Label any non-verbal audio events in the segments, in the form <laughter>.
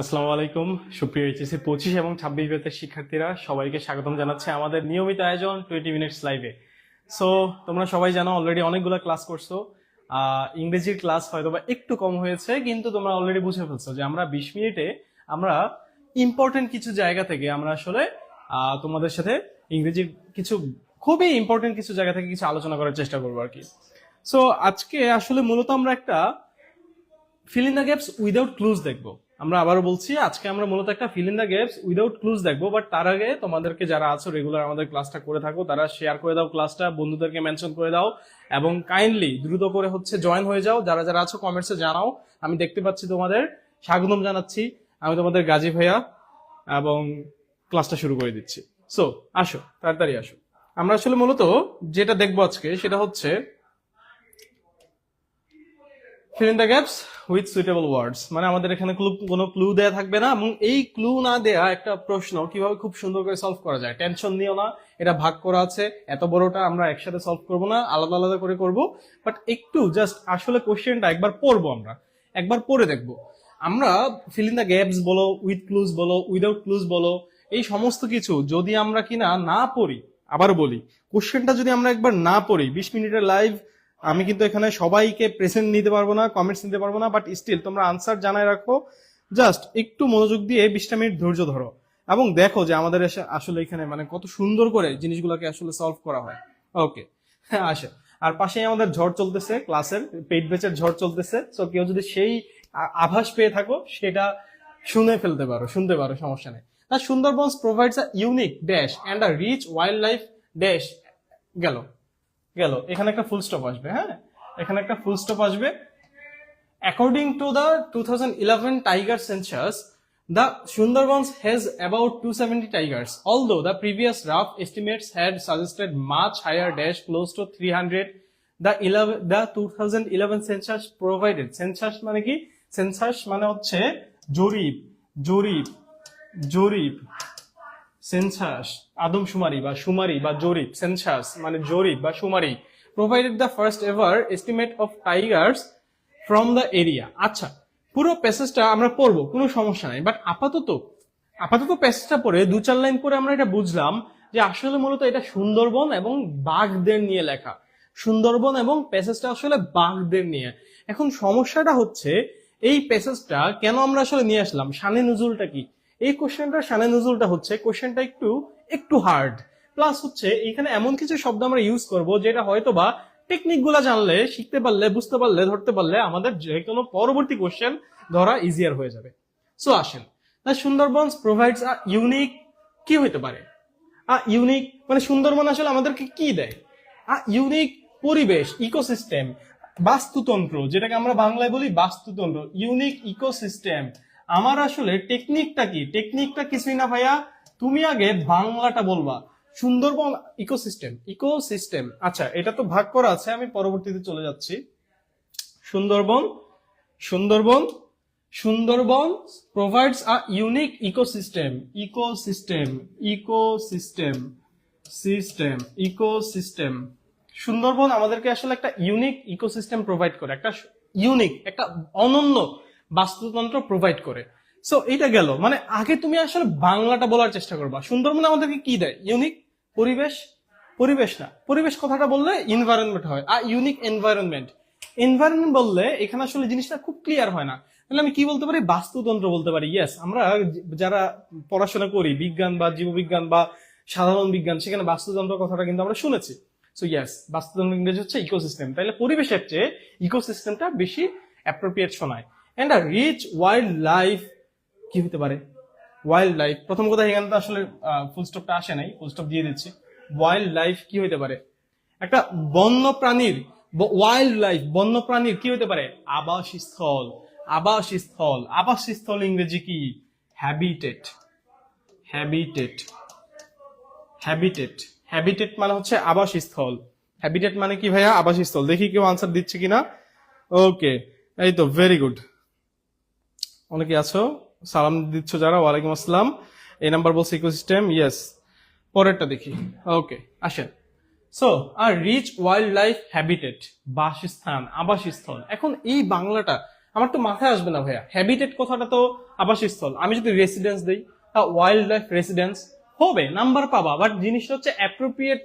আসসালামু আলাইকুম, সুপ্রিয় এইচএসসি পঁচিশ এবং ছাব্বিশ বেতের শিক্ষার্থীরা, সবাইকে স্বাগতম জানাচ্ছে আমাদের নিয়মিত আয়োজন টোয়েন্টি মিনিটস লাইভে। সো তোমরা সবাই জানো অলরেডি অনেকগুলো ক্লাস করছ। ইংরেজির ক্লাস হয়তো বা একটু কম হয়েছে, কিন্তু তোমরা অলরেডি বুঝে ফেলছো যে আমরা বিশ মিনিটে আমরা ইম্পর্টেন্ট কিছু জায়গা থেকে আমরা আসলে তোমাদের সাথে ইংরেজির কিছু খুবই ইম্পর্টেন্ট কিছু জায়গা থেকে কিছু আলোচনা করার চেষ্টা করব আর কি। সো আজকে আসলে মূলত আমরা একটা fill in the gaps without clues দেখব। আমরা আবারও বলছি, আজকে আমরা মূলত একটা fill in the gaps without clues দেখব বাট তার আগে তোমাদেরকে যারা আছো রেগুলার আমাদের ক্লাসটা করে থাকো, তারা শেয়ার করে দাও ক্লাসটা বন্ধুদেরকে মেনশন করে দাও, এবং কাইন্ডলি দ্রুত করে হচ্ছে জয়েন হয়ে যাও। যারা যারা আছো কমেন্টসে জানাও, আমি দেখতে পাচ্ছি তোমাদের, স্বাগতম জানাচ্ছি, আমি তোমাদের গাজী ভাইয়া, এবং ক্লাসটা শুরু করে দিচ্ছি। সো আসো, তাড়াতাড়ি আসো। আমরা আসলে মূলত যেটা দেখব আজকে, সেটা হচ্ছে fill in the gaps with suitable words মানে আমাদের এখানে clue- কোনো ক্লু দেয়া থাকবে না এবং এই ক্লু না দেয়া একটা প্রশ্ন কীভাবে খুব সুন্দর করে সলভ করা যায়। টেনশন নিও না, এটা ভাগ করা আছে, এত বড়টা আমরা একসাথে সলভ করব না, আলাদা আলাদা করে করব। বাট একটু জাস্ট আসলে কোশ্চেনটা একবার পড়ব আমরা, একবার পড়ে দেখব। আমরা ফিল ইন দ্য গ্যাপস বলো উইথ ক্লুজ বলো উইদাউট ক্লুজ বলো, এই সমস্ত কিছু যদি আমরা কিনা না পড়ি আবার বলি কোশ্চেনটা যদি আমরা একবার না পড়ি, বিশ মিনিটের লাইভ আমি কিন্তু এখানে সবাইকে প্রেজেন্ট নিতে পারব না কমেন্টস নিতে পারব না বাট স্টিল তোমরা আনসার জানায় রাখো। জাস্ট একটু মনোযোগ দিয়ে বিশটা মিনিট ধৈর্য ধরো। এবং দেখো যে আমাদের আসলে এখানে মানে কত সুন্দর করে জিনিসগুলোকে আসলে সলভ করা হয়। ওকে হ্যাঁ আসে। আর পাশেই আমাদের ঝড় চলতেছে ক্লাসের পেট বেচের ঝড় চলতেছে। সো কেউ যদি সেই আভাস পেয়ে থাকো, সেটা শুনে ফেলতে পারো, শুনতে পারো, সমস্যা নেই। Sundarban provides a unique dash and a rich wildlife dash গেল। গেল। এখানে একটা ফুল স্টপ আসবে হ্যাঁ? এখানে একটা ফুল স্টপ আসবে। According to the two thousand eleven tiger census the Sundarbans has about two seventy tigers although the previous rough estimates had suggested much higher dash close to three hundred the eleven the two thousand eleven census provided census মানে কি? Census মানে হচ্ছে জরিপ জরিপ জরিপ census আদমশুমারি বা সুমারি বা জরিপ সেন্সাস মানে জরিপ বা সুমারি provided the first ever estimate of tigers from the area আচ্ছা পুরো প্যাসেজটা আমরা পড়ব, কোনো সমস্যা নাই। বাট আপাতত আপাতত প্যাসেজটা পড়ে দু চার লাইন পরে আমরা এটা বুঝলাম যে আসলে মূলত এটা সুন্দরবন এবং বাঘদের নিয়ে লেখা। সুন্দরবন এবং প্যাসেজটা আসলে বাঘদের নিয়ে। এখন সমস্যাটা হচ্ছে, এই প্যাসেজটা কেন আমরা আসলে নিয়ে আসলাম? শানে নজুলটা কি? এই কোশ্চেনটা শানে নজুলটা হচ্ছে কোশ্চেনটা একটু একটু হার্ড প্লাস হচ্ছে এখানে এমন কিছু শব্দ আমরা ইউজ করব যেটা হয়তো বা টেকনিকগুলা জানলে, শিখতে পারলে, বুঝতে পারলে, ধরতে পারলে আমাদের যে কোনো পরবর্তী কোশ্চেন ধরা ইজিয়ার হয়ে যাবে। সো আসেন। সুন্দরবন প্রোভাইডস আ ইউনিক কি হইতে পারে? আ ইউনিক মানে সুন্দরবন আসলে আমাদেরকে কি দেয়? আ ইউনিক পরিবেশ ইকোসিস্টেম বাস্তুতন্ত্র, যেটাকে আমরা বাংলায় বলি বাস্তুতন্ত্র ইউনিক ইকোসিস্টেম আমার আসলে টেকনিকটা কি? টেকনিকটা কিছুই না ভাইয়া। তুমি আগে বাংলাটা বলবা। সুন্দরবন ইকোসিস্টেম ইকোসিস্টেম আচ্ছা এটা তো ভাগ করা আছে, আমি পরবর্তীতে চলে যাচ্ছি। Sundarban Sundarban Sundarban provides a unique ecosystem ecosystem ecosystem system ecosystem Sundarban আমাদেরকে আসলে একটা ইউনিক ইকোসিস্টেম প্রোভাইড করে, একটা ইউনিক একটা অনন্য বাস্তুতন্ত্র প্রোভাইড করে। সো এটা গেল। মানে আগে তুমি আসলে বাংলাটা বলার চেষ্টা করবা। সুন্দরবন আমাদেরকে কি দেয়? ইউনিক পরিবেশ? পরিবেশ না। পরিবেশ কথাটা বললে এনভায়রনমেন্ট হয়। আর ইউনিক এনভায়রনমেন্ট এনভায়রনমেন্ট বললে এখানে আসলে জিনিসটা খুব ক্লিয়ার হয় না। তাহলে আমি কি বলতে পারি? বাস্তুতন্ত্র বলতে পারি। ইয়েস আমরা যারা পড়াশোনা করি, বিজ্ঞান বা জীববিজ্ঞান বা সাধারণ বিজ্ঞান, সেখানে বাস্তুতন্ত্র কথাটা কিন্তু আমরা শুনেছি। সো ইয়েস বাস্তুতন্ত্র ইংরেজি হচ্ছে ইকোসিস্টেম তাহলে পরিবেশের চেয়ে ইকোসিস্টেমটা বেশি অ্যাপ্রোপ্রিয়েট শোনায়। And a rich wild life কি হতে পারে? ওয়াইল্ড লাইফ প্রথম কথা এখানে তো আসলে ফুল স্টপটা আসে নাই ফুল স্টপ দিয়ে দিচ্ছি। ওয়াইল্ড লাইফ কি হতে পারে? একটা বন্য প্রাণীর ওয়াইল্ড লাইফ বন্য প্রাণীর কি হতে পারে? আবাসস্থল। আবাসস্থল আবাসস্থল ইংরেজি কি? হ্যাবিটেট হ্যাবিটেট হ্যাবিটেট হ্যাবিটেট মানে হচ্ছে আবাসস্থল। হ্যাবিটেট মানে কি ভাইয়া? আবাসস্থল। দেখি কেউ আনসার দিচ্ছে কিনা? ওকে এই তো ভেরি গুড অনেকে আছো? সালাম দিচ্ছ যারা? ওয়ালাইকুম আসসালাম। এই নাম্বার বলছে ইকোসিস্টেম ইয়েস পরেরটা দেখি। ওকে আসেন। সো আর রিচ ওয়াইল্ড লাইফ হ্যাবিটেট বাসস্থান, আবাসস্থল। এখন এই বাংলাটা আমার তো মাথায় আসবে না ভাইয়া। হ্যাবিটেট কথাটা তো আবাসস্থল। আমি যদি রেসিডেন্স দিই ওয়াইল্ড লাইফ রেসিডেন্স হবে নাম্বার পাবা। বাট জিনিসটা হচ্ছে অ্যাপ্রোপ্রিয়েট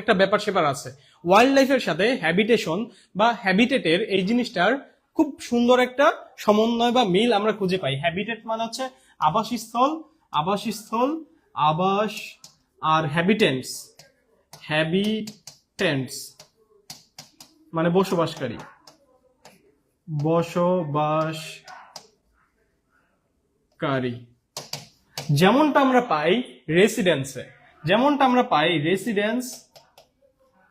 একটা ব্যাপার স্যাপার আছে। ওয়াইল্ড লাইফের সাথে হ্যাবিটেশন বা হ্যাবিটেটের এই জিনিসটার খুব সুন্দর একটা সমন্বয় বা মিল আমরা খুঁজে পাই। হ্যাবিটেট মানে হচ্ছে আবাসস্থল আবাসস্থল, আবাস আর হ্যাবিটেন্টস হ্যাবিটেন্টস মানে বসবাসকারী। বসবাসকারী। যেমনটা আমরা পাই রেসিডেন্সে যেমনটা আমরা পাই রেসিডেন্স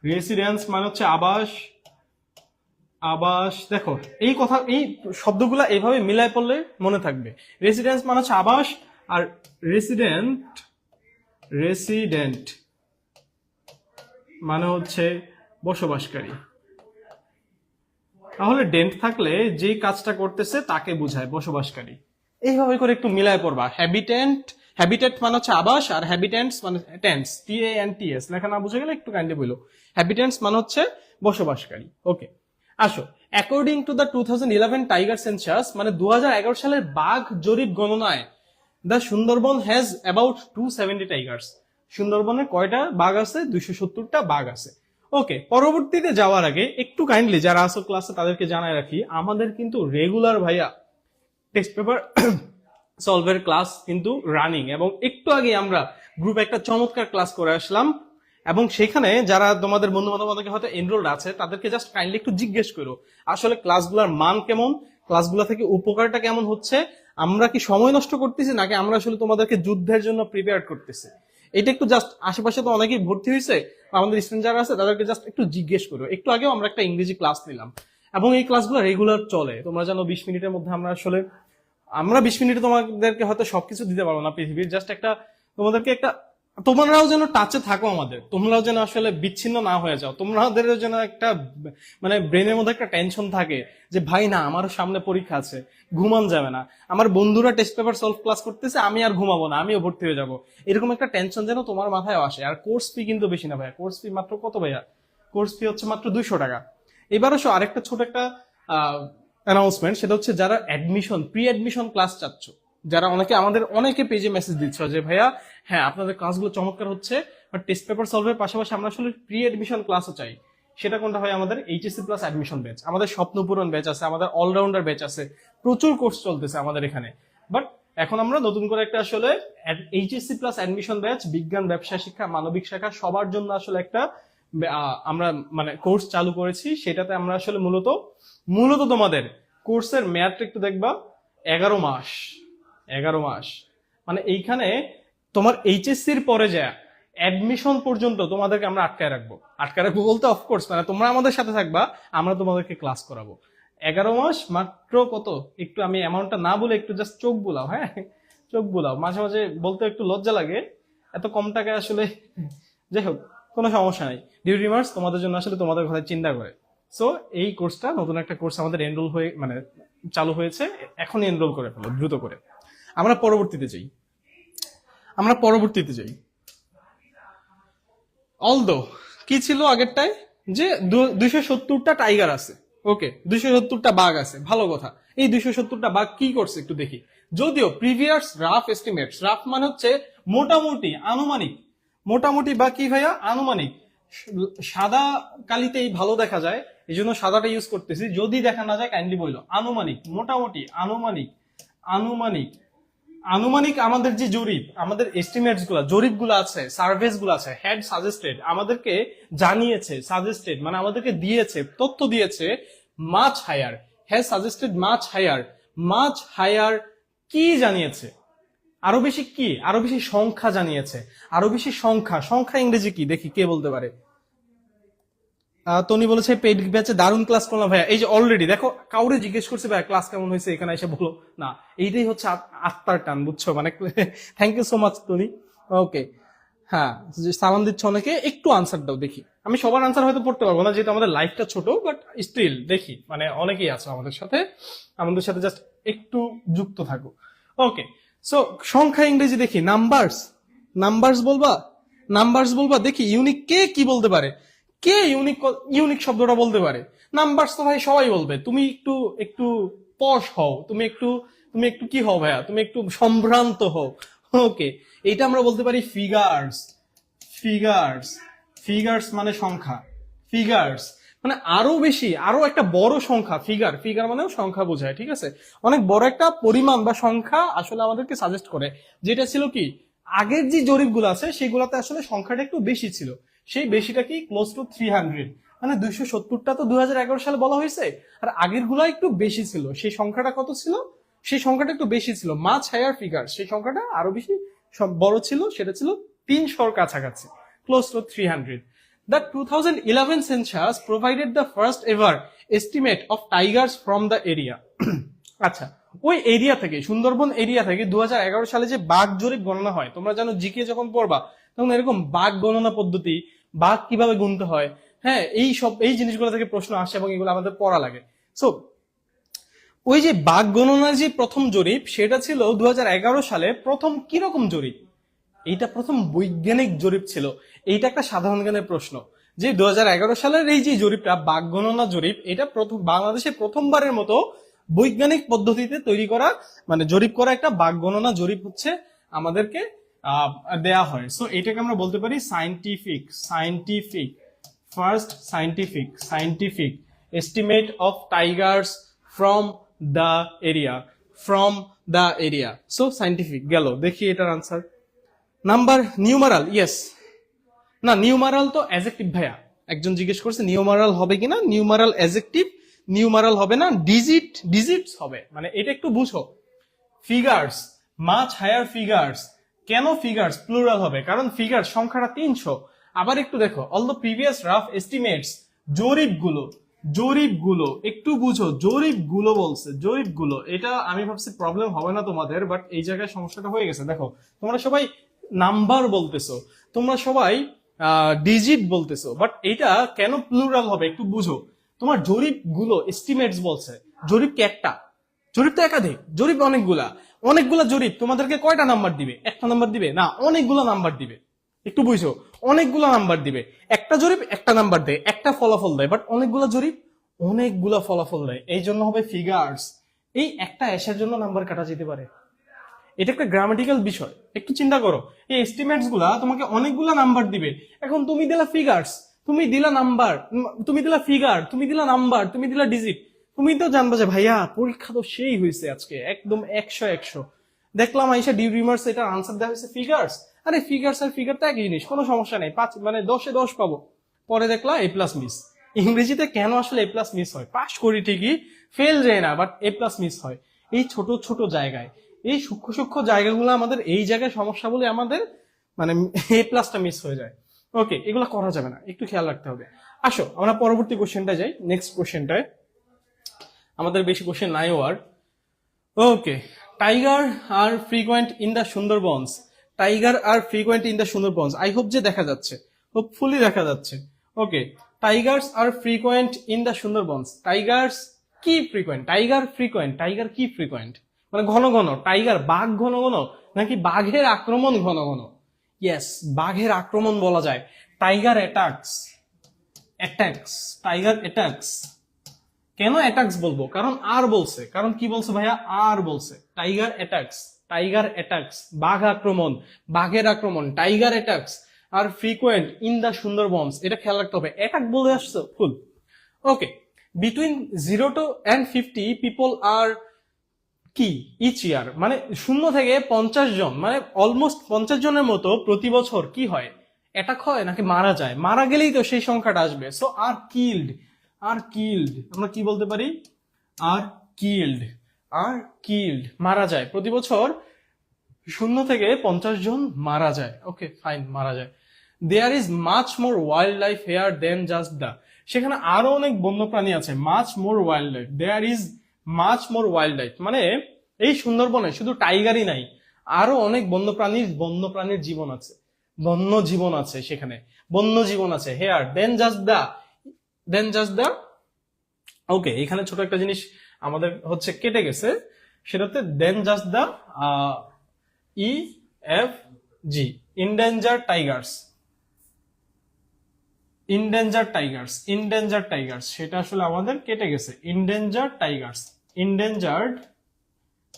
রেসিডেন্স মানে হচ্ছে আবাস আবাস, দেখো, এই কথা, এই শব্দগুলা এইভাবে মিলায় পড়লে মনে থাকবে। রেসিডেন্স মানে হচ্ছে আবাস আর রেসিডেন্ট রেসিডেন্ট মানে হচ্ছে বসবাসকারী। তাহলে ডেন্ট থাকলে যেই কাজটা করতেছে তাকে বোঝায় বসবাসকারী। এইভাবে করে একটু মিলায় পড়বা। হ্যাবিটেন্ট হ্যাবিটেট মানে হচ্ছে আবাস আর হ্যাবিটেন্টস মানে tense T A N T S লেখা না বুঝে গেলে একটু কাইন্ডলি বলো হ্যাবিটেন্টস মানে হচ্ছে বসবাসকারী। ওকে আসো according to the two thousand eleven tiger census মানে দুহাজার এগারো সালের বাঘ জরিপ গণনায় the Sundarban has about two seventy tigers সুন্দরবনে কয়টা বাঘ আছে? দুইশো সত্তরটা বাঘ আছে। ওকে পরবর্তীতে যাওয়ার আগে একটু কাইন্ডলি যারা আসো ক্লাসে তাদেরকে জানায় রাখি, আমাদের কিন্তু রেগুলার ভাইয়া টেক্সট পেপার সলভের ক্লাস কিন্তু রানিং এবং একটু আগে আমরা গ্রুপে একটা চমৎকার ক্লাস করে আসলাম। এবং সেখানে যারা তোমাদের বন্ধু বান্ধব হয়তো এনরোল্ড আছে, তাদেরকে জাস্ট কাইন্ডলি একটু জিজ্ঞেস করো, আসলে ক্লাসগুলোর মান কেমন? ক্লাসগুলো থেকে উপকারটা কেমন হচ্ছে? আমরা কি সময় নষ্ট করতেছি, নাকি আমরা আসলে তোমাদেরকে যুদ্ধের জন্য প্রিপেয়ার করতেছি? এটা একটু জাস্ট আশেপাশে তো অনেকেই ভর্তি হয়েছে আমাদের স্টুডেন্ট যারা আছে, তাদেরকে জাস্ট একটু জিজ্ঞেস করো। একটু আগেও আমরা একটা ইংরেজি ক্লাস নিলাম। এবং এই ক্লাসগুলো রেগুলার চলে। তোমরা জানো বিশ মিনিটের মধ্যে আমরা আসলে, আমরা বিশ মিনিটে তোমাদেরকে হয়তো সবকিছু দিতে পারব না পৃথিবীর। জাস্ট একটা তোমাদেরকে একটা তোমরাও যেন টাচে থাকো আমাদের। তোমরাও যেন আসলে বিচ্ছিন্ন না হয়ে যাও। তোমাদের যেন একটা মানে ব্রেনের মধ্যে একটা টেনশন থাকে যে, ভাই, না, আমারও সামনে পরীক্ষা আছে। ঘুমান যাবে না। আমার বন্ধুরা টেস্ট পেপার সলভ ক্লাস করতেছে, আমি আর ঘুমাবো না, আমিও ভর্তি হয়ে যাব। এরকম একটা টেনশন যেন তোমার মাথায় আসে। আর কোর্স ফি কিন্তু বেশি না, ভাইয়া। কোর্স ফি মাত্র কত, ভাইয়া? কোর্স ফি হচ্ছে মাত্র দুইশো টাকা। এবার আসো আরেকটা ছোট একটা অ্যানাউন্সমেন্ট সেটা হচ্ছে যারা অ্যাডমিশন প্রি অ্যাডমিশন ক্লাস চাচ্ছ যারা অনেকে আমাদের, অনেকে পেজে মেসেজ দিচ্ছ যে, ভাইয়া হ্যাঁ আপনাদের ক্লাসগুলো চমৎকার হচ্ছে বাট টেস্ট পেপার সলভের পাশাপাশি আমরা আসলে প্রি অ্যাডমিশন ক্লাসও চাই। সেটা কোনটা হয়? আমাদের এইচএসসি প্লাস অ্যাডমিশন ব্যাচ আমাদের স্বপ্নপূরণ ব্যাচ আছে, আমাদের অলরাউন্ডার ব্যাচ আছে, প্রচুর কোর্স চলতেছে আমাদের এখানে। বাট এখন আমরা নতুন করে একটা আসলে এইচএসসি প্লাস অ্যাডমিশন ব্যাচ বিজ্ঞান, ব্যবসা, শিক্ষা, মানবিক শাখা, সবার জন্য আসলে একটা আমরা মানে কোর্স চালু করেছি। সেটাতে আমরা আসলে মূলত মূলত তোমাদের কোর্সের মেয়াদটা একটু দেখবা, এগারো মাস। এগারো মাস। মানে এইখানে তোমার এইচএসসির পরে যায় অ্যাডমিশন পর্যন্ত তোমাদেরকে আমরা আটকায় রাখব। আটকায় রাখব বলতে অফকোর্স মানে তোমরা আমাদের সাথে থাকবা, আমরা তোমাদেরকে ক্লাস করাবো। এগারো মাস মাত্র কত? একটু আমি অ্যামাউন্টটা না বলে একটু জাস্ট চোখ বুলাও হ্যাঁ? চোখ বুলাও। মাঝে মাঝে বলতে একটু লজ্জা লাগে। এত কম টাকায় আসলে <laughs> যাই হোক, কোনো সমস্যা নাই। ডিউটি মার্স তোমাদের জন্য আসলে তোমাদের কথা চিন্তা করে। সো এই কোর্সটা নতুন একটা কোর্স আমাদের এনরোল হয়ে মানে চালু হয়েছে। এখনই এনরোল করে ফেলো, দ্রুত করে। আমরা পরবর্তীতে যাই। আমরা পরবর্তীতে যাই। অলদো কি ছিল আগেরটায়? যে দুইশো সত্তরটা টাইগার আছে। ওকে দুইশো সত্তরটা বাঘ আছে। ভালো কথা। এই দুইশো সত্তরটা বাঘ কি করছে একটু দেখি। যদিও প্রিভিয়াস রাফ এস্টিমেটস রাফ মানে হচ্ছে মোটামুটি আনুমানিক। মোটামুটি বা কি ভাইয়া? আনুমানিক। সাদা কালিতেই ভালো দেখা যায়। এই জন্য সাদাটা ইউজ করতেছি। যদি দেখা না যায় কাইন্ডলি বলল আনুমানিক, মোটামুটি আনুমানিক আনুমানিক। আনুমানিক আমাদের যে জরিপ, আমাদের এস্টিমেটসগুলা, জরিপগুলো আছে সার্ভেসগুলো আছে হ্যাড সাজেস্টেড আমাদেরকে জানিয়েছে সাজেস্টেড মানে আমাদেরকে দিয়েছে, তথ্য দিয়েছে much higher has suggested much higher much higher কি জানিয়েছে? আরও বেশি কি? আরও বেশি সংখ্যা জানিয়েছে। আরও বেশি সংখ্যা সংখ্যা ইংরেজি কি? দেখি কে বলতে পারে। তনি বলেছে পেড ব্যাচে দারুণ ক্লাস করলাম ভাইয়া। এই যে অলরেডি দেখো, কাউরে জিজ্ঞেস করছে, ভাইয়া ক্লাস কেমন হয়েছে? এখানে এসে বলো। না, এইটাই হচ্ছে আত্মার টান, বুঝছ? মানে thank you so much Toni. ওকে হ্যাঁ সালাম দিচ্ছ অনেকে, একটু আনসার দাও, দেখি। আমি সবার আনসার হয়তো পড়তে পারব না, যেহেতু আমাদের লাইফটা ছোট বাট স্টিল দেখি। মানে অনেকেই আছো আমাদের সাথে। আমাদের সাথে জাস্ট একটু যুক্ত থাকো। ওকে সো সংখ্যা ইংরেজি দেখি নাম্বারস নাম্বারস বলবা? নাম্বারস বলবা? দেখি ইউনিক কে কি বলতে পারে? কে ইউনিক ইউনিক শব্দটা বলতে পারে? নাম্বারস তো ভাই সবাই বলবে। তুমি একটু একটু পশ হও, তুমি একটু তুমি একটু কি হও ভাইয়া? তুমি একটু সম্ভ্রান্ত হও। ওকে এটা আমরা বলতে পারি ফিগার্স ফিগার্স ফিগার্স মানে সংখ্যা। ফিগার্স মানে আরও বেশি, আরও একটা বড় সংখ্যা ফিগার ফিগার মানেও সংখ্যা বোঝায়, ঠিক আছে? অনেক বড় একটা পরিমাণ বা সংখ্যা আসলে আমাদেরকে সাজেস্ট করে। যেটা ছিল কি, আগের যে জরিপগুলো আছে, সেগুলোতে আসলে সংখ্যাটা একটু বেশি ছিল। সেই বেশিটা কি ক্লোজ টু থ্রি হান্ড্রেড মানে দুইশো সত্তরটা তো দুই সালে বলা হয়েছে। আর আগেরগুলা একটু বেশি ছিল। সেই সংখ্যাটা কত ছিল? সেই সংখ্যাটা একটু বেশি ছিল। মাছ হায়ার ফিগার সেই সংখ্যাটা আরও বেশি বড় ছিল। সেটা ছিল তিনশোর কাছাকাছি। Close to three hundred The 2011 census provided the first ever estimate of tigers from the area. <clears throat> আচ্ছা ওই এরিয়া থেকে, সুন্দরবন এরিয়া থেকে দু হাজার এগারো সালে যে বাঘ জরিপ গণনা হয়, তোমরা জানো, জিকে যখন পড়বা তখন এরকম বাঘ গণনা পদ্ধতি, বাঘ কীভাবে গুনতে হয় হ্যাঁ এই সব, এই জিনিসগুলো থেকে প্রশ্ন আসে এবং এগুলো আমাদের পড়া লাগে। সো ওই যে বাঘ গণনার যে প্রথম জরিপ, সেটা ছিল দুহাজার এগারো সালে প্রথম কীরকম জরিপ? এইটা প্রথম বৈজ্ঞানিক জরিপ ছিল। এইটা একটা সাধারণ জ্ঞানের প্রশ্ন। যে দু হাজার এগারো সালের এই যে জরিপটা, বাঘ গণনা জরিপ, এটা প্রথম, বাংলাদেশে প্রথমবারের মতো বৈজ্ঞানিক পদ্ধতিতে তৈরি করা মানে জরিপ করা একটা বাঘ গণনা জরিপ হচ্ছে আমাদেরকে দেয়া হয়। সো এটাকে আমরা বলতে পারি scientific scientific first scientific scientific estimate of tigers from the area from the area so scientific গেল, দেখি এটার আনসার নাম্বার নিউমারাল ইয়েস না নিউমারাল তো অ্যাজেক্টিভ ভাইয়া। একজন জিজ্ঞেস করছে নিউমারাল হবে কিনা? নিউমারাল অ্যাজেক্টিভ নিউমারাল হবে না ডিজিট ডিজিটস হবে। মানে এটা একটু বুঝো। ফিগার্স মাছ হায়ার ফিগার্স কেন ফিগার্স প্লুরাল হবে? কারণ ফিগার সংখ্যাটা তিনশো। আবার একটু দেখো all the previous rough estimates জরিপগুলো জরিপগুলো, একটু বুঝো, জরিপগুলো বলছে, জরিপগুলো। এটা আমি ভাবছি প্রবলেম হবে না তোমাদের বাট এই জায়গায় সমস্যাটা হয়ে গেছে। দেখো, তোমরা সবাই নাম্বার বলতেছো, তোমরা সবাই ডিজিট বলতেছো বাট এটা কেন প্লুরাল হবে একটু বুঝো। তোমার জরিপগুলো এস্টিমেটস বলছে। জরিপ কি একটা, জরিপ তো একাধিক, জরিপ অনেকগুলা। অনেকগুলা জরিপ, তোমাদেরকে কয়টা নাম্বার দিবে? একটা নাম্বার দিবে? না, অনেকগুলা নাম্বার দিবে। একটু বুঝো, অনেকগুলা নাম্বার দিবে। একটা জরিপ, একটা নাম্বার দেয়, একটা ফলাফল দেয় বাট অনেকগুলা জরিপ, অনেকগুলা ফলাফল দেয়। এই জন্য হবে ফিগার্স এই একটা এসের জন্য নাম্বার কাটা যেতে পারে। এটা একটা গ্রামাটিক্যাল বিষয়। একটু চিন্তা করো। এই এস্টিমেটসগুলা তোমাকে অনেকগুলা নাম্বার দিবে। এখন তুমি দিলা ফিগার্স তুমি দিলা নাম্বার তুমি দিলা ফিগার তুমি দিলা নাম্বার, তুমি দিলা ডিজিট তুমি তো জানবা যে ভাইয়া, পরীক্ষা তো সেই হয়েছে আজকে, একদম একশো একশো। দেখলাম আইসা ডি রিমার্স এটার আনসার দেওয়া হয়েছে ফিগার্স আরে ফিগার্স আর ফিগার তো একই জিনিস, কোনো সমস্যা নেই। পাঁচ মানে দশে দশ পাবো। পরে দেখলাম এ প্লাস মিস ইংরেজিতে কেন আসলে এ প্লাস মিস হয়? পাশ করি ঠিকই ফেল যায় না বাট এ প্লাস মিস হয়। এই ছোট ছোট জায়গায়, এই সূক্ষ্ম সূক্ষ্ম জায়গাগুলো আমাদের এই জায়গায় সমস্যা বলে আমাদের মানে এ প্লাসটা মিস হয়ে যায়। ওকে এগুলো করা যাবে না, একটু খেয়াল রাখতে হবে। আসো, আমরা পরবর্তী কোশ্চেনটা যাই নেক্সট কোশ্চেনটায় আমাদের বেশি কোশ্চেন নাইও আর okay tiger are frequent in the Sundarbans tiger are frequent in the Sundarbans I hope যে দেখা যাচ্ছে। হোপফুলি দেখা যাচ্ছে। Okay tigers are frequent in the Sundarbans tigers কি ফ্রিকোয়েন্ট টাইগার ফ্রিকোয়েন্ট টাইগার কি ফ্রিকোয়েন্ট মানে ঘন ঘন। টাইগার বাঘ ঘন ঘন? নাকি বাঘের আক্রমণ ঘন ঘন? ইয়েস বাঘের আক্রমণ বলা যায়। Tiger attacks attacks tiger attacks কেন অ্যাটাকস বলব? কারণ আর বলছে। কারণ কি বলছে ভাইয়া? আর বলছে। টাইগার অ্যাটাকস টাইগার অ্যাটাকস বাঘ আক্রমণ, বাঘের আক্রমণ tiger attacks are frequent in the Sundarbans এটা খেয়াল রাখতে হবে। অ্যাটাক বলে আসছো, ফুল। Okay between zero two and fifty people are কি? ইচ ইয়ার মানে শূন্য থেকে পঞ্চাশ জন মানে অলমোস্ট পঞ্চাশ জনের মতো প্রতি বছর কি হয়? অ্যাটাক হয় নাকি মারা যায়? মারা গেলেই তো সেই সংখ্যাটা আসবে। So are killed are killed আমরা কি বলতে পারি? আর কিল্ড আর কিল্ড মারা যায়। প্রতি বছর শূন্য থেকে পঞ্চাশ জন মারা যায়। ওকে ফাইন মারা যায়। There is much more wildlife here then just the সেখানে আরও অনেক বন্যপ্রাণী আছে। Much more wildlife there is much more wildlife মানে এই সুন্দরবনে শুধু টাইগারই নাই, আরও অনেক বন্যপ্রাণীর বন্যপ্রাণীর জীবন আছে। বন্য জীবন আছে সেখানে। বন্য জীবন আছে। Here then just the then just the okay এখানে ছোট একটা জিনিস আমাদের হচ্ছে কেটে গেছে। সেটাতে then just the E F G endanger tigers endanger tigers endanger tigers সেটা আসলে আমাদের কেটে গেছে। ইনডেঞ্জার টাইগার্স ইন্ডেঞ্জার্ড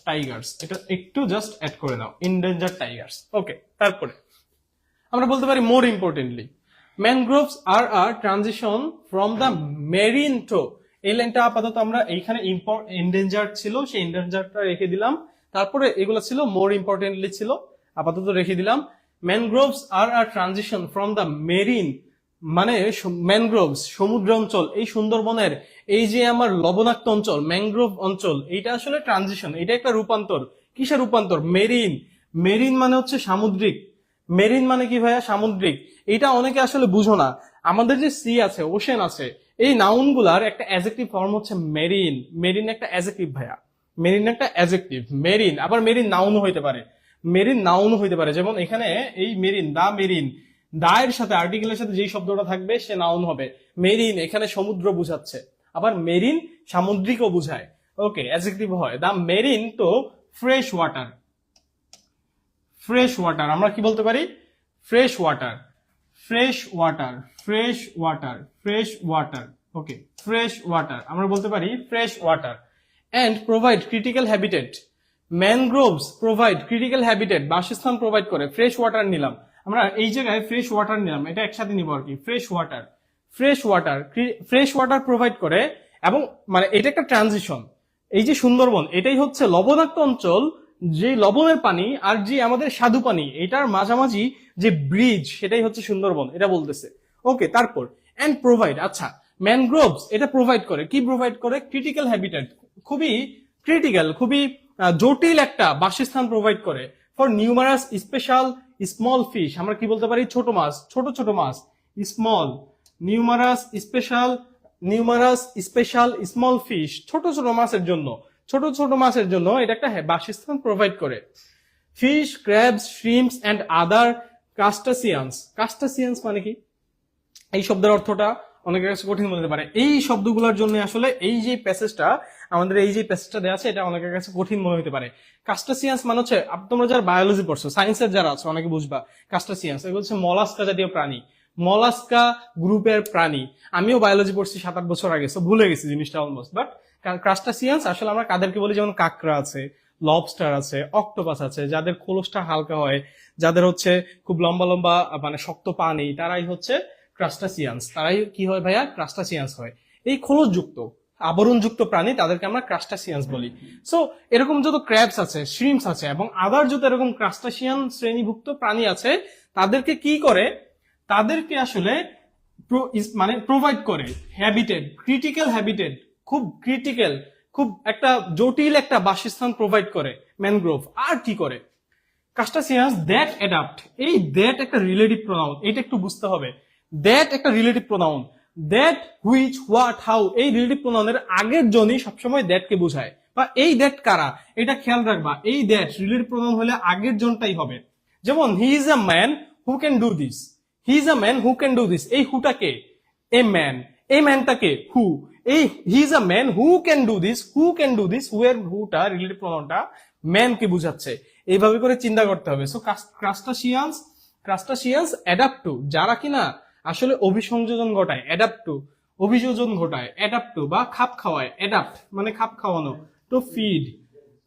টাইগার্স এটা একটু জাস্ট অ্যাড করে দাও। ইনডেঞ্জার টাইগার্স ওকে তারপরে। আমরা বলতে পারি more importantly mangroves are are transition from the marine to এই লাইনটা আপাতত আমরা এইখানে ইন্ডেঞ্জার্ড ছিল, সেই ইন্ডেঞ্জার্ডটা রেখে দিলাম। তারপরে এগুলো ছিল মোর ইম্পর্টেন্টলি ছিল, আপাতত রেখে দিলাম। Mangroves are are transition from the marine মানে ম্যানগ্রোভস সমুদ্র অঞ্চল, এই সুন্দরবনের, এই যে আমার লবণাক্ত অঞ্চল ম্যানগ্রোভ অঞ্চল, এইটা আসলে ট্রানজিশন এটা একটা রূপান্তর। কিসের রূপান্তর? মেরিন মেরিন মানে হচ্ছে সামুদ্রিক। মেরিন মানে কি ভাইয়া? সামুদ্রিক। এটা অনেকে আসলে বুঝো না। আমাদের যে সি আছে ওশেন আছে, এই নাউনগুলার একটা অ্যাজেক্টিভ ফর্ম হচ্ছে মেরিন। মেরিন একটা অ্যাজেক্টিভ ভাইয়া। মেরিন একটা অ্যাজেক্টিভ মেরিন। আবার মেরিন নাউনও হইতে পারে। মেরিন নাউনও হইতে পারে। যেমন এখানে এই মেরিন, দা মেরিন দা এর সাথে আর্টিকেলের সাথে যেই শব্দটা থাকবে, সে নাউন হবে। মেরিন এখানে সমুদ্র বুঝাচ্ছে। আবার মেরিন সামুদ্রিকও বুঝায়। ওকে অ্যাজেক্টিভ হয়। দা মেরিন তো ফ্রেশ ওয়াটার ফ্রেশ ওয়াটার আমরা কি বলতে পারি? Fresh water fresh water fresh water fresh water okay fresh water আমরা বলতে পারি fresh water and provide critical habitat mangroves provide critical habitat বাসস্থান প্রোভাইড করে ফ্রেশ ওয়াটার নিলাম, আমরা এই জায়গায় ফ্রেশ ওয়াটার নিলাম, এটা একসাথে নিব আর কি fresh water fresh water fresh water provide করে, এবং মানে এটা একটা ট্রানজিশন এই যে সুন্দরবন, এটাই হচ্ছে লবণাক্ত অঞ্চল যে লবণের পানি আর যে আমাদের সাধু পানি, এটার মাঝামাঝি যে ব্রিজ সেটাই হচ্ছে সুন্দরবন, এটা বলতেছে। ওকে তারপর অ্যান্ড প্রোভাইড আচ্ছা ম্যানগ্রোভস এটা প্রোভাইড করে। কি প্রোভাইড করে? ক্রিটিক্যাল হ্যাবিটেট খুবই ক্রিটিক্যাল খুবই জটিল একটা বাসস্থান প্রোভাইড করে। For numerous special small fish আমরা কি বলতে পারি? ছোট মাছ, ছোট ছোট মাছ small numerous special numerous special small fish ছোট ছোট মাছের জন্য। ছোট ছোট মাছের জন্য এটা একটা বাসস্থান প্রোভাইড করে। Fish crabs shrimps and other crustaceans crustaceans মানে কি? এই শব্দের অর্থটা অনেকের কাছে কঠিন হতে পারে। এই শব্দগুলোর জন্য আসলে এই যে প্যাসেজটা, আমাদের এই যে প্যাসেজটা দেওয়া আছে, এটা অনেকের কাছে কঠিন মনে হতে পারে। কাস্টাসিয়ান্স মানে হচ্ছে তোমরা যারা বায়োলজি পড়ছো সায়েন্সের যারা আছে, অনেকে বুঝবা। কাস্টাসিয়ান্স এগুলো হচ্ছে মলাস্কা জাতীয় প্রাণী। মলাস্কা গ্রুপের প্রাণী। আমিও বায়োলজি পড়ছি সাত আট বছর আগে তো ভুলে গেছি জিনিসটা অলমোস্ট বাট ক্রাস্টাসিয়ান্স আসলে আমরা কাদেরকে বলি যেমন কাকড়া আছে লবস্টার আছে অক্টোপাস আছে, যাদের খোলসটা হালকা হয়, যাদের হচ্ছে খুব লম্বা লম্বা মানে শক্ত পা নেই, তারাই হচ্ছে ক্রাস্টাসিয়ান্স তারাই কি হয় ভাইয়া? ক্রাস্টাসিয়ান্স হয়। এই খোলসযুক্ত, আবরণযুক্ত প্রাণী তাদেরকে আমরা ক্রাস্টাসিয়ান্স বলি। সো এরকম যত ক্র্যাবস আছে শ্রিমস আছে এবং আদার যত এরকম ক্রাস্টাসিয়ান শ্রেণীভুক্ত প্রাণী আছে, তাদেরকে কি করে? তাদেরকে আসলে মানে প্রোভাইড করে হ্যাবিটেড ক্রিটিক্যাল হ্যাবিটেট খুব ক্রিটিক্যাল খুব একটা জটিল একটা বাসস্থান প্রোভাইড করে ম্যানগ্রোভ আর কি করে? কাস্টাসিয়াস দ্যাট অ্যাডাপ্ট এই দ্যাট একটা রিলেটিভ প্রোনাউন এটা একটু বুঝতে হবে। দ্যাট একটা relative pronoun that which what how এই রিলেটিভ প্রোনাউনের আগের জনই সবসময় দ্যাট কে বোঝায়। বা এই দ্যাট কারা, এটা খেয়াল রাখবা, এই দ্যাট রিলেটিভ প্রোনাউন হলে আগের জনটাই হবে। যেমন he is a man who can do this he is a man who can do this এই হুটাকে এ ম্যান এই ম্যানটাকে হু এই he is a man who can do this who can do this who এর হুটা relative man কে বুঝাচ্ছে। এইভাবে করে চিন্তা করতে হবে। So crustaceans crustaceans adapt to যারা কিনা আসলে অভিসংযোজন ঘটায় অ্যাডাপ্ট টু অভিযোজন ঘটায় অ্যাডাপ্ট টু বা খাপ খাওয়ায় অ্যাডাপ্ট মানে খাপ খাওয়ানো টু ফিড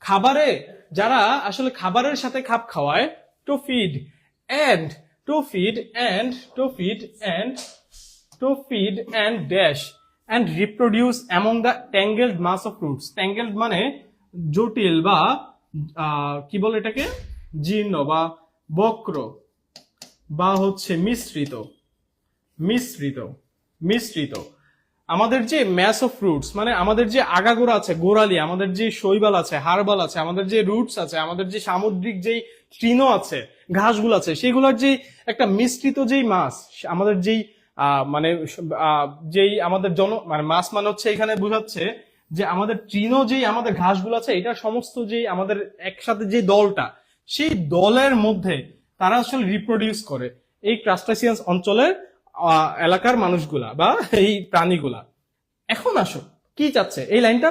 খাবারে যারা আসলে খাবারের সাথে খাপ খাওয়ায় to feed and to feed and to feed and to feed and dash and reproduce among the tangled mass of roots. Tangled মানে জটিল বা কি বলে এটাকে? জীর্ণ বা বক্র বা হচ্ছে মিশ্রিত। মিশ্রিত। মিশ্রিত। আমাদের যে ম্যাস অফ রুটস মানে আমাদের যে আগাগোড়া আছে, গোড়ালি, আমাদের যে শৈবাল আছে হারবাল আছে, আমাদের যে রুটস আছে, আমাদের যে সামুদ্রিক যেই তৃণ আছে, ঘাসগুলো আছে, সেগুলোর যে একটা মিশ্রিত যেই মাছ আমাদের যেই মানে যেই আমাদের জন মানে মাছ মানে হচ্ছে এখানে বোঝাচ্ছে যে আমাদের তৃণ যেই আমাদের ঘাসগুলো আছে, এটা সমস্ত যেই আমাদের একসাথে যে দলটা, সেই দলের মধ্যে তারা আসলে রিপ্রোডিউস করে এই ক্রাস্টাসিয়ান্স অঞ্চলের এলাকার মানুষগুলা বা এই প্রাণীগুলা। এখন আসো কি চাচ্ছে? এই লাইনটা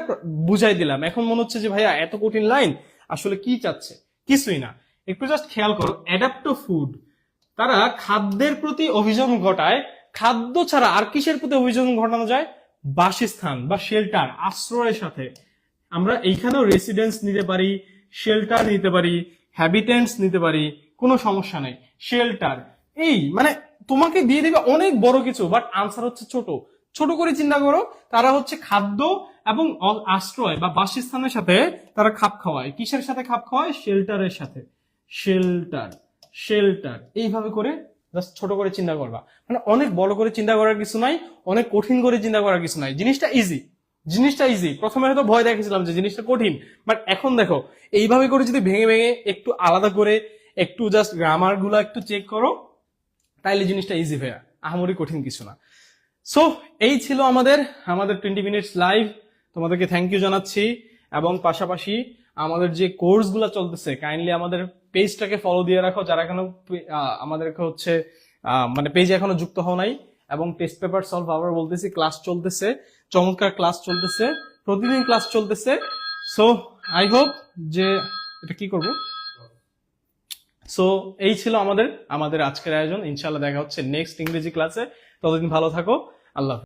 বুঝাই দিলাম। এখন মনে হচ্ছে যে ভাইয়া, এত কঠিন লাইন, আসলে কি চাচ্ছে? কিছুই না। একটু জাস্ট খেয়াল করো অ্যাডাপ্ট ফুড তারা খাদ্যের প্রতি অভিযোগ ঘটায় খাদ্য ছাড়া আর কিসের প্রতি অভিযোগ ঘটানো যায়? বাসস্থান বা শেল্টার আশ্রয়ের সাথে। আমরা এইখানেও রেসিডেন্স নিতে পারি শেল্টার নিতে পারি হ্যাবিটেন্টস নিতে পারি, কোনো সমস্যা নেই। শেল্টার এই মানে তোমাকে দিয়ে দেবে অনেক বড় কিছু বাট আনসার হচ্ছে ছোট। ছোট করে চিন্তা করো, তারা হচ্ছে খাদ্য এবং আশ্রয় বা বাসস্থানের সাথে তারা খাপ খাওয়ায়। কিসের সাথে খাপ খাওয়ায়? শেল্টারের সাথে। শেল্টার শেল্টার এইভাবে করে জাস্ট ছোট করে চিন্তা করবা। মানে অনেক বড় করে চিন্তা করার কিছু নাই, অনেক কঠিন করে চিন্তা করার কিছু নাই। জিনিসটা ইজি জিনিসটা ইজি প্রথমে হয়তো ভয় দেখেছিলাম যে জিনিসটা কঠিন। বাট এখন দেখো, এইভাবে করে যদি ভেঙে ভেঙে একটু আলাদা করে, একটু জাস্ট গ্রামারগুলো একটু চেক করো, তাইলে জিনিসটা ইজি ভাইয়া। আহামরি কঠিন কিছু না। সো এই ছিল আমাদের আমাদের টোয়েন্টি মিনিটস লাইভ তোমাদেরকে থ্যাংক ইউ জানাচ্ছি। এবং পাশাপাশি আমাদের যে কোর্সগুলো চলতেছে কাইন্ডলি আমাদের পেজটাকে ফলো দিয়ে রাখো, যারা এখনও আমাদেরকে হচ্ছে মানে পেজে এখনও যুক্ত হও নাই, এবং টেস্ট পেপার সলভ আবার বলতেছি ক্লাস চলতেছে, চমৎকার ক্লাস চলতেছে, প্রতিদিন ক্লাস চলতেছে সো আই হোপ যে, এটা কি করব সো এই ছিল আমাদের আমাদের আজকের আয়োজন ইনশাল্লাহ দেখা হচ্ছে নেক্সট ইংরেজি ক্লাসে ততদিন ভালো থাকো, আল্লাহ।